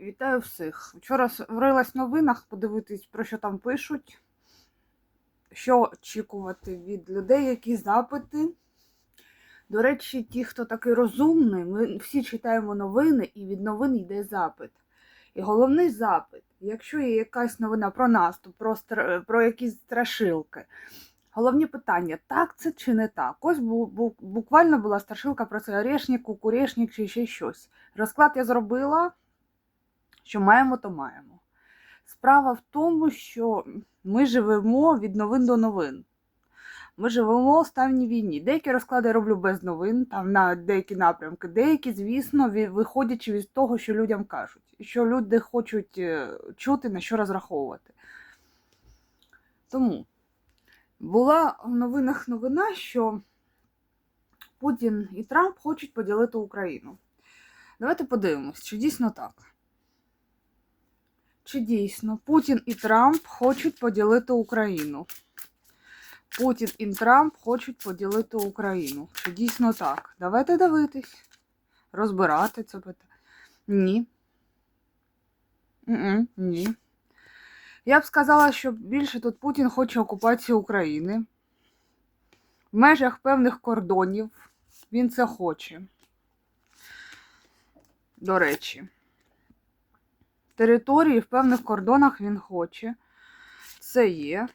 Вітаю всіх. Вчора врилась в новинах подивитись, про що там пишуть, що очікувати від людей, які запити. До речі, ті, хто такий розумний, ми всі читаємо новини, і від новин йде запит. І головний запит, якщо є якась новина про наступ, про, стра- про якісь страшилки. Головні питання, так це чи не так? Ось бу- бу- буквально була страшилка про це орешник, кукурешник чи ще щось. Розклад я зробила, що маємо, то маємо. Справа в тому, що ми живемо від новин до новин. Ми живемо в стані війні. Деякі розклади я роблю без новин, там на деякі напрямки, деякі, звісно, виходячи від того, що людям кажуть, що люди хочуть е, чути, на що розраховувати. Тому була в новинах новина, що Путін і Трамп хочуть поділити Україну. Давайте подивимось, чи дійсно так. Чи дійсно Путін і Трамп хочуть поділити Україну? Путін і Трамп хочуть поділити Україну. Чи дійсно так? Давайте дивитись, розбирати це питання. Ні. м ні. Я б сказала, що більше тут Путін хоче окупації України. В межах певних кордонів він це хоче. До речі. Території в певних кордонах він хоче. Це є.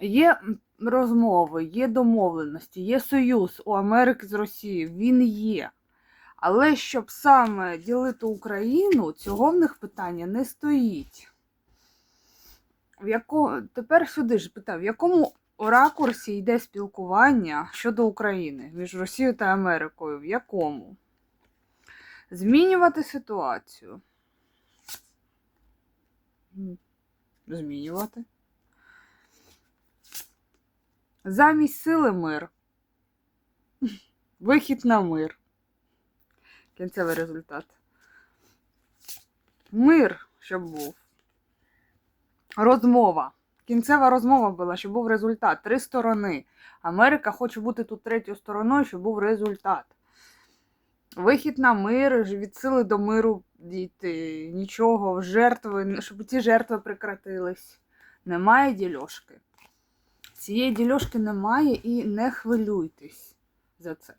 Є розмови, є домовленості, є союз у Америки з Росією. Він є. Але щоб саме ділити Україну, цього в них питання не стоїть. В яко... Тепер сюди ж питаю, в якому ракурсі йде спілкування щодо України між Росією та Америкою? В якому? Змінювати ситуацію. Змінювати. Замість сили мир. Вихід на мир. Кінцевий результат. Мир, щоб був. Розмова. Кінцева розмова була, щоб був результат. Три сторони. Америка хоче бути тут третьою стороною, щоб був результат. Вихід на мир, від сили до миру дійти. Нічого, жертви, щоб ці жертви прекратились. Немає дільошки. Цієї дільошки немає і не хвилюйтесь за це.